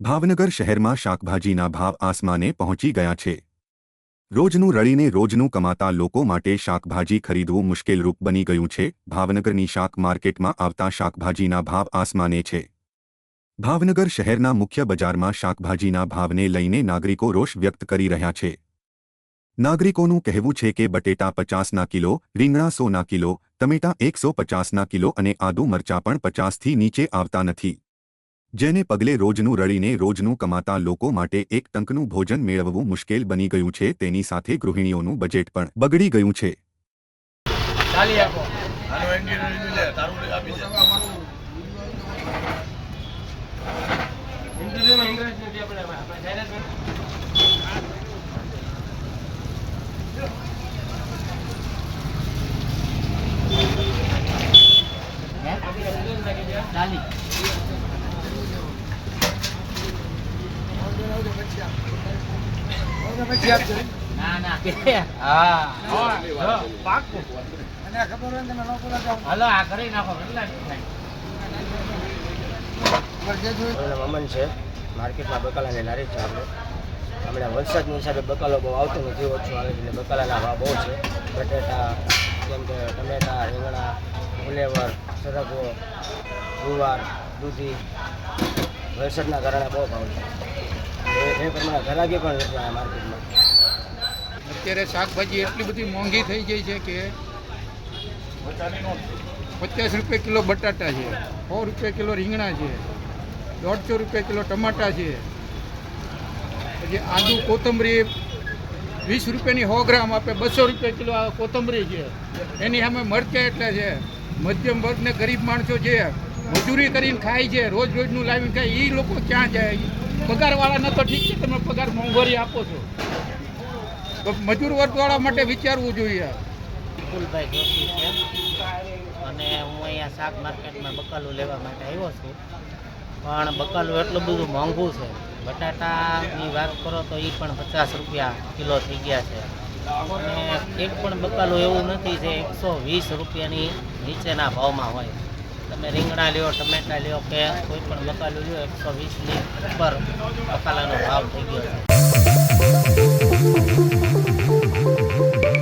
ભાવનગર શહેરમાં શાકભાજીના ભાવ આસમાને પહોંચી ગયા છે. રોજનું રળીને રોજનું કમાતા લોકો માટે શાકભાજી ખરીદવું મુશ્કેલરૂપ બની ગયું છે. ભાવનગરની શાક માર્કેટમાં આવતા શાકભાજીના ભાવ આસમાને છે. ભાવનગર શહેરના મુખ્ય બજારમાં શાકભાજીના ભાવને લઈને નાગરિકો રોષ વ્યક્ત કરી રહ્યા છે. નાગરિકોનું કહેવું છે કે બટેટા પચાસના કિલો, રીંગણા સોના કિલો, ટમેટા એકસો પચાસના કિલો અને આદુ મરચાં પણ પચાસથી નીચે આવતા નથી. જેને પગલે રોજનું રળીને રોજનું કમાતા લોકો માટે એક ટંકનું ભોજન મેળવવું મુશ્કેલ બની ગયું છે. તેની સાથે ગૃહિણીઓનું બજેટ પણ બગડી ગયું છે. ચાલી. ના ના કે હા હા પાક્કું હાલો આ કરી નાખો કેટલા થાય મારું છે. માર્કેટમાં બકાલાની લારી છે આપણે. હમણાં વરસાદની હિસાબે બકાલો બહુ આવતો નથી, ઓછો આવે એટલે બકાલાના ભાવ બહુ છે. બટેટા, જેમ કે ટમેટા, રીંગણા, ફુલેવર, સરગવો, ગુવાર, દૂધી વરસાદના કારણે બહુ ભાવ છે. અત્યારે શાકભાજી એટલી બધી મોંઘી થઈ ગઈ છે કે પચાસ રૂપિયા કિલો બટાટા છે, સો રૂપિયા કિલો રીંગણા છે, દોઢસો રૂપિયા કિલો ટમાટા છે. પછી આદુ કોથમરી વીસ રૂપિયાની સો ગ્રામ આપે, બસો રૂપિયા કિલો કોથમરી છે. એની સામે મરચાં એટલે છે. મધ્યમ વર્ગને ગરીબ માણસો છે. મજૂરી કરીને ખાય છે, રોજ રોજનું લાવીને ખાય એ લોકો ક્યાં જાય? પગારવાળાને તો ઠીક છે, તમે પગાર મોંઘવારી આપો છો. તો મજૂર વર્ગવાળા માટે વિચારવું જોઈએ. વિપુલભાઈ જોશી છે. અને હું અહીંયા શાક માર્કેટમાં બકાલું લેવા માટે આવ્યો છું. પણ બકાલું એટલું બધું મોંઘું છે. બટાટાની વાત કરો તો એ પણ પચાસ રૂપિયા કિલો થઈ ગયા છે. અને એક પણ બકાલું એવું નથી જે એકસો વીસ રૂપિયાની નીચેના ભાવમાં હોય. તમે રીંગણા લ્યો, ટમેટા લ્યો કે કોઈ પણ બકાલું લ્યો, એકસો વીસની ઉપર મકાલાનો ભાવ થઈ ગયો છે.